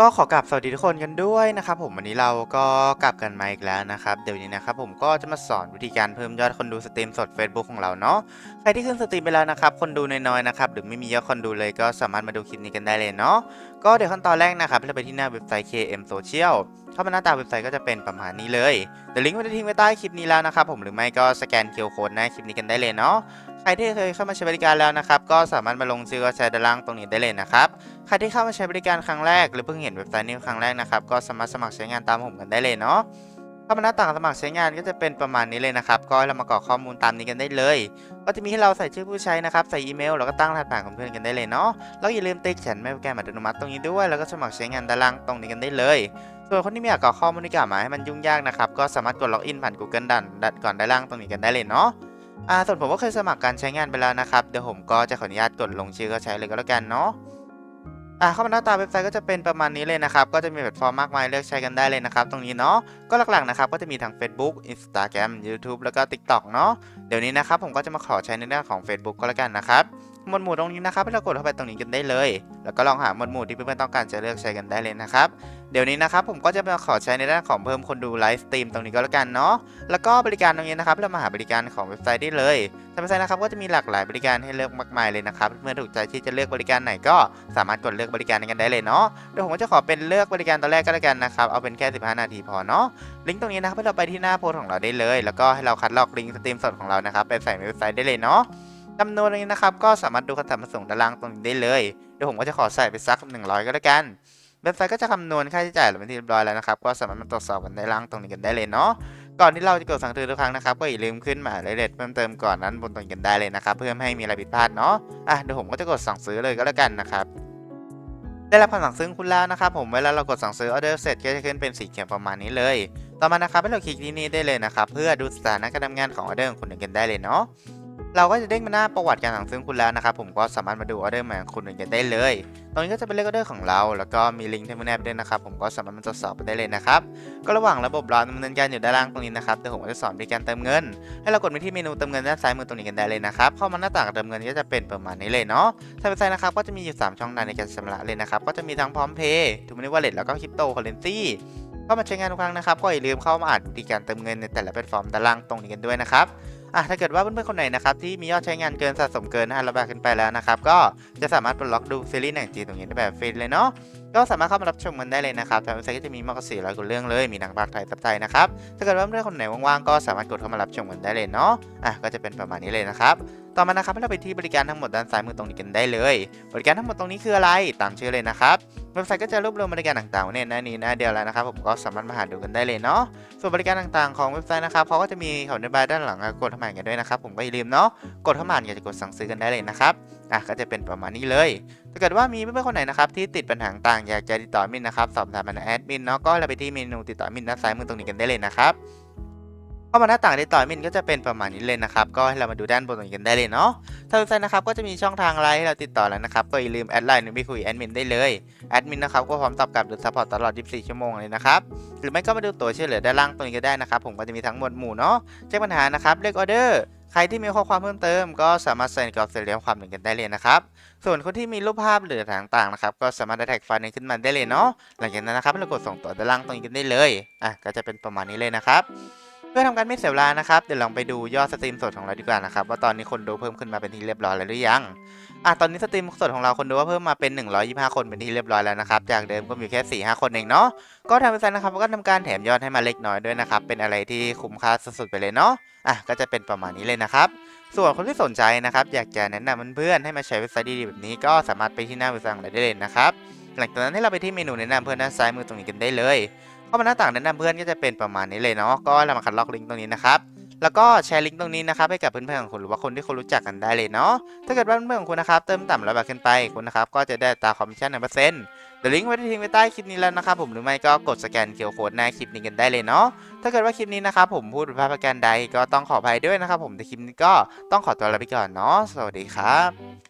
ก็ขอกลับสวัสดีทุกคนกันด้วยนะครับผมวันนี้เราก็กลับกันมาอีกแล้วนะครับเดี๋ยวนี้นะครับผมก็จะมาสอนวิธีการเพิ่มยอดคนดูสตรีมสด Facebook ของเราเนาะใครที่ขึ้นสตรีมไปแล้วนะครับคนดูน้อยๆนะครับหรือไม่มียอดคนดูเลยก็สามารถมาดูคลิปนี้กันได้เลยเนาะก็เดี๋ยวขั้นตอนแรกนะครับเราไปที่หน้าเว็บไซต์ KM Social เข้ามาหน้าตาเว็บไซต์ก็จะเป็นประมาณนี้เลยเดี๋ยวลิงก์ไว้ทิ้งไว้ใต้คลิปนี้แล้วนะครับผมหรือไม่ก็สแกน QR Code หน้าคลิปนี้กันได้เลยเนาะ ครที่เคยเข้ามาใช้บริการแล้วนะครับ ก็สามารถมาลงชื่อก็แสด้านล่างตรงนี้ได้เลยนะครับ ใครที่เข้ามาใช้บริการครั้งแรก หรือเพิ่งเห็นเว็บไซต์นี้ครั้งแรกนะครับ ก็สามารถสมัครใช้งานตามผมกันได้เลยเนาะเข้ามาหน้าต่างสมัครใช้งานก็จะเป็นประมาณนี้เลยนะครับ ก็เรามากรอกข้อมูลตามนี้กันได้เลย ก็จะมีให้เราใส่ชื่อผู้ใช้นะครับ ใส่อีเมล แล้วก็ตั้งรหัสผ่านของเพื่อนกันได้เลยเนาะ แล้วอย่าลืมติ๊กฉันไม่แกรมอัตโนมัติตรงนี้ด้วย แล้วก็สมัครใช้งานด้านล่างตรงนี้กันได้เลย ส่วนคนที่ไม่อยากกรอกข้อมูลที่กล่าวมาให้มันยุ่งยากนะครับ ก็สามารถกดล็อกอินผ่าน Google ดันดันก่อนด้านล่างตรงนี้กันได้เลยเนาะ อ่าส่วนผมก็เคยสมัครการใช้งานไปแล้วนะครับ เดี๋ยวผมก็จะขออนุญาตกดลงชื่อก็ใช้เลยก็แล้วกันเนาะอ่าเข้ามาหน้าตาเว็บไซต์ก็จะเป็นประมาณนี้เลยนะครับ ก็จะมีแพลตฟอร์มมากมายเลือกใช้กันได้เลยนะครับ ตรงนี้เนาะ ก็หลักๆนะครับ ก็จะมีทั้ง Facebook Instagram YouTube แล้วก็ TikTok เนาะ เดี๋ยวนี้นะครับผมก็จะมาขอใช้ในเรื่องของ Facebook ก็แล้วกันนะครับ หมวดหมู่ตรงนี้นะครับให้เรากดเข้าไปตรงนี้กันได้เลย แล้วก็ลองหาหมวดหมู่ที่เพื่อนๆต้องการจะเลือกใช้กันได้เลยนะครับเดี๋ยวนี้นะครับผมก็จะมาขอใช้ในด้านของเพิ่มคนดูไลฟ์สตรีมตรงนี้ก็แล้วกันเนาะแล้วก็บริการตรงนี้นะครับเรามาหาบริการของเว็บไซต์ได้เลยทางเว็บไซต์นะครับก็จะมีหลากหลายบริการให้เลือกมากมายเลยนะครับเพื่อนๆถูกใจที่จะเลือกบริการไหนก็สามารถกดเลือกบริการนั้นกันได้เลยเนาะเดี๋ยวผมก็จะขอเป็นเลือกบริการตอนแรกก็แล้วกันนะครับเอาเป็นแค่ 15 นาทีพอเนาะลิงก์ตรงนี้นะครับให้เราไปที่หน้าโพสของเราได้เลย แล้วก็ให้เราคัดลอกลิงก์สตรีมสดของเรานะครับไปใส่ในเว็บไซต์ได้เลยเนาะ จำนวนตรงนี้นะครับ ก็สามารถดูคำสั่งประสงค์ด้านล่างตรงนี้ได้เลย เดี๋ยวผมก็จะขอใส่ไปสัก 100 ก็แล้วกัน เว็บไซต์ก็จะคำนวณค่าใช้จ่ายเราเป็นที่เรียบร้อยแล้วนะครับ ก็สามารถมาตรวจสอบกันได้ล่างตรงนี้กันได้เลยเนาะ ก่อนที่เราจะกดสั่งซื้อทุกครั้งนะครับ ก็อย่าลืมขึ้นมายเลขเพิ่มเติมก่อนนั้นบนตรงนี้กันได้เลยนะครับ เพื่อไม่ให้มีอะไรผิดพลาดเนาะ อะเดี๋ยวผมก็จะกดสั่งซื้อเลยก็แล้วกันนะครับได้รับคำสั่งซื้อคุณแล้วนะครับผมเวลาเรากดสั่งซื้อออเดอร์เสร็จก็จะขึ้นเป็นสีเขียวประมาณนี้เลย ต่อมานะครับให้เราคลิกที่นี่ได้เลยนะครับ เพื่อดูสถานะการทำงานของออเดอร์ของคุณกันได้เลยเนาะ เราก็จะเด้งมาหน้าประวัติการสั่งซื้อคุณแล้วนะครับผมก็สามารถมาดูออเดอร์ใหม่ของคุณกันได้เลย ตรงนี้ก็จะเป็นเลขออเดอร์ของเรา แล้วก็มีลิงก์ที่มือแนบด้วยนะครับผมก็สามารถมาตรวจสอบไปได้เลยนะครับก็ระหว่างระบบรอดำเนินการอยู่ด้านล่างตรงนี้นะครับเดี๋ยวผมจะสอนวิธีการเติมเงิน ให้เรากดไปที่เมนูเติมเงินด้านซ้ายมือตรงนี้กันได้เลยนะครับเข้ามาหน้าต่างเติมเงินก็จะเป็นประมาณนี้เลยเนาะทางเว็บไซต์นะครับก็จะมีอยู่ 3 ช่องทางในการชำระเลยนะครับก็จะมีทั้งพร้อมเพย์ทูมินิวอลเล็ตแล้วก็คริปโตเคอเรนซีเข้ามาใช้งานทุกครั้งนะครับก็อย่าลืมเข้ามาอ่านวิธีการเติมเงินในแต่ละแพลตฟอร์มด้านล่างตรงนี้กันด้วยนะครับ อะถ้าเกิดว่าเพื่อนๆคนไหนนะครับที่มียอดใช้งานเกินสะสมเกิน500บาทขึ้นไปแล้วนะครับก็จะสามารถปลดล็อกดูซีรีส์หนังจีนตรงนี้ได้แบบฟรีเลยเนาะก็สามารถเข้ามารับชมกันได้เลยนะครับทางเว็บไซต์ก็จะมีมากกว่า400กว่าเรื่องเลย มีหนังภาคไทยซับไทยนะครับ ถ้าเกิดว่าเพื่อนๆคนไหนว่างๆ ก็สามารถกดเข้ามารับชมกันได้เลยเนาะ อะ ก็จะเป็นประมาณนี้เลยนะครับ ต่อมานะครับให้เราไปที่บริการทั้งหมดด้านซ้ายมือตรงนี้กันได้เลย บริการทั้งหมดตรงนี้คืออะไร ตามชื่อเลยนะครับ เว็บไซต์ก็จะรวบรวมบริการต่างๆไว้ในหน้านี้น้าเดียวแล้วนะครับผมก็สามารถมาหาดูกันได้เลยเนาะส่วนบริการต่างๆของเว็บไซต์นะครับเขาก็จะมีคำอธิบายด้านหลังกดเข้ามากันด้วยนะครับผมก็อย่าลืมเนาะกดเข้ามาอยาจะกดสั่งซื้อกันได้เลยนะครับอะก็จะเป็นประมาณนี้เลยถ้าเกิดว่ามีเพื่อนๆคนไหนนะครับที่ติดปัญหาต่างๆอยากจะติดต่อมินนะครับสอบถามมาในแอดมินเนาะก็เราไปที่เมนูติดต่อมินด้านซ้ายมือตรงนี้กันได้เลยนะครับ เข้ามาหน้าต่างติดต่อมินก็จะเป็นประมาณนี้เลยนะครับ ก็ให้เรามาดูด้านบนตรงนี้กันได้เลยเนาะทางเว็บไซต์นะครับก็จะมีช่องทางไลน์ให้เราติดต่อแล้วนะครับ ก็อย่าลืมแอดไลน์หรือไปคุยแอดมินได้เลย แอดมินนะครับก็พร้อมตอบกลับหรือซัพพอร์ตตลอด 24 ชั่วโมงเลยนะครับ หรือไม่ก็มาดูตัวช่วยเหลือด้านล่างตรงนี้ก็ได้นะครับ ผมก็จะมีทั้งหมดหมู่เนาะแจ้งปัญหานะครับเรียกออเดอร์ใครที่มีข้อความเพิ่มเติม ก็สามารถใส่กรอบสี่เรียมความหนึ่งกันได้เลยนะครับ ส่วนคนที่มีรูปภาพหรือต่างๆนะครับ ก็สามารถแท็กไฟล์นี้ขึ้นมาได้เลยเนาะ หลังจากนั้นนะครับเรากดส่งต่อด้านล่างตรงนี้กันได้เลย อะ ก็จะเป็นประมาณนี้เลยนะครับ พื่อทำการไม่เสียเวลานะครับ เดี๋ยวลองไปดูยอดสตรีมสดของเราดีกว่านะครับ ว่าตอนนี้คนดูเพิ่มขึ้นมาเป็นที่เรียบร้อยแล้วหรือยังอะตอนนี้สตรีมสดของเราคนดูว่าเพิ่มมาเป็น 125 คนเป็นที่เรียบร้อยแล้วนะครับ จากเดิมก็มีแค่ 4-5 คนเองเนาะก็ทางเว็บไซต์นะครับก็ทำการแถมยอดให้มาเล็กน้อยด้วยนะครับ เป็นอะไรที่คุ้มค่าสุดๆไปเลยเนาะอะก็จะเป็นประมาณนี้เลยนะครับส่วนคนที่สนใจนะครับ อยากจะแนะนำเพื่อนๆให้มาใช้เว็บไซต์ดีๆแบบนี้ก็สามารถไปที่หน้าเว็บไซต์ของเราได้เลยนะครับหลังจากนั้นให้เราไปที่เมนูแนะนำเพื่อนด้านซ้ายมือตรงนี้กันได้เลย เข้ามาหน้าต่างแนะนำเพื่อนก็จะเป็นประมาณนี้เลยเนาะก็เรามาคัดลอกลิงก์ตรงนี้นะครับแล้วก็แชร์ลิงก์ตรงนี้นะครับให้กับเพื่อนๆของคุณหรือว่าคนที่คุณรู้จักกันได้เลยเนาะถ้าเกิดว่าเพื่อนๆของคุณนะครับเติมต่ำร้อยบาทขึ้นไปคุณนะครับก็จะได้ตาคอมมิชชั่นหนึ่งเปอร์เซ็นต์เดี๋ยวลิงก์ไว้ที่ทิ้งไว้ใต้คลิปนี้แล้วนะครับผมหรือไม่ก็กดสแกนเคียวโค้ดหน้าคลิปนี้กันได้เลยเนาะถ้าเกิดว่าคลิปนี้นะครับผมพูดผิดพลาดประการใดก็ต้องขออภัยด้วยนะครับผมแต่คลิปนี้ก็ต้องขอตัวลาไปก่อนเนาะสวัสดีครับ